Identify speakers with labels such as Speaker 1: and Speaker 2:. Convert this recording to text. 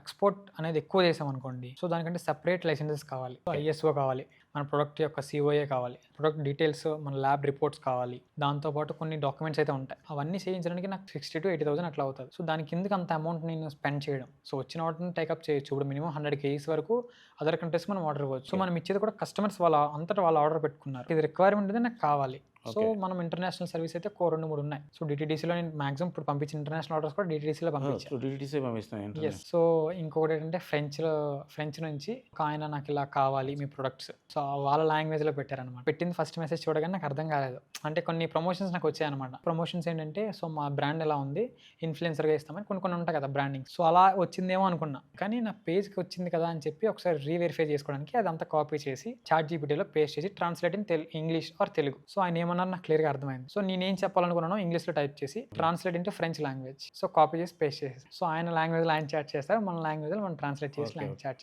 Speaker 1: Export అనేది ఎక్కువ చేసాం అనుకోండి. సో దానికంటే సెపరేట్ లైసెన్సెస్ కావాలి. ఐఎస్ఓ కావాలి మన ప్రొడక్ట్ యొక్క సిఓఏ కావాలి ప్రొడక్ట్ డీటెయిల్స్ మన ల్యాబ్ రిపోర్ట్స్ కావాలి. దాంతోపాటు కొన్ని డాక్యుమెంట్స్ అయితే ఉంటాయి. అవన్నీ చేయించడానికి నాకు సిక్స్టీ టు ఎయిటీ థౌసండ్ అట్లా అవుతుంది. సో దానికి కిందకి అంత అమౌంట్ నేను స్పెండ్ చేయడం? సో వచ్చిన వాటిని టేకప్ చేయొచ్చు. ఇప్పుడు మినిమం హండ్రెడ్ కేజీస్ వరకు అదర్ కంట్రీస్ మనం ఆర్డర్ ఇవ్వచ్చు. సో మనం ఇచ్చేది కూడా కస్టమర్స్ వాళ్ళ అంతటా వాళ్ళు ఆర్డర్ పెట్టుకున్నారు. ఇది రిక్వైర్మెంట్ ఉంది నాకు కావాలి. సో. మనం ఇంటర్నేషనల్ సర్వీస్ అయితే కో రెండు మూడు ఉన్నాయి. సో డిటీడీసీలో నేను మాక్సిమం ఇప్పుడు పంపించిన ఇంటర్నేషనల్ ఆర్డర్స్ కూడా డిటీడీసీలో పంపించాను
Speaker 2: డిటీసీ పంపిస్తాను
Speaker 1: ఎస్ సో ఇంకొకటి ఏంటంటే ఫ్రెంచ్ ఫ్రెంచ్ నుంచి ఒక ఆయన నాకు ఇలా కావాలి మీ ప్రొడక్ట్స్ సో వాళ్ళ లాంగ్వేజ్లో పెట్టారనమాట పెట్టింది ఫస్ట్ మెసేజ్ చూడగానే నాకు అర్థం కాలేదు. అంటే కొన్ని ప్రమోషన్స్ నాకు వచ్చాయన్నమాట. ప్రమోషన్స్ ఏంటంటే సో మా బ్రాండ్ ఎలా ఉంది influencer గా ఇస్తామని కొన్ని కొన్ని ఉంటాయి కదా బ్రాండింగ్ సో అలా వచ్చిందేమో అనుకున్నా. కానీ నా పేజ్కి వచ్చింది కదా అని చెప్పి ఒకసారి రీవెరిఫై చేసుకోవడానికి అదంతా కాపీ చేసి చాట్ జీపీటీలో పేస్ట్ చేసి translate in English or Telugu so ఆయన ఏమన్నారు నాకు క్లియర్గా అర్థమైంది. సో నేనేం చెప్పాలనుకున్నానో ఇంగ్లీష్లో టైప్ చేసి translate into French language. So copy చేసి పేస్ట్ చేసి సో ఆయన లాంగ్వేజ్లో ఆయన చాట్ చేస్తారు మన లాంగ్వేజ్లో మనం ట్రాన్స్లేట్ చేసి ఆయన చాట్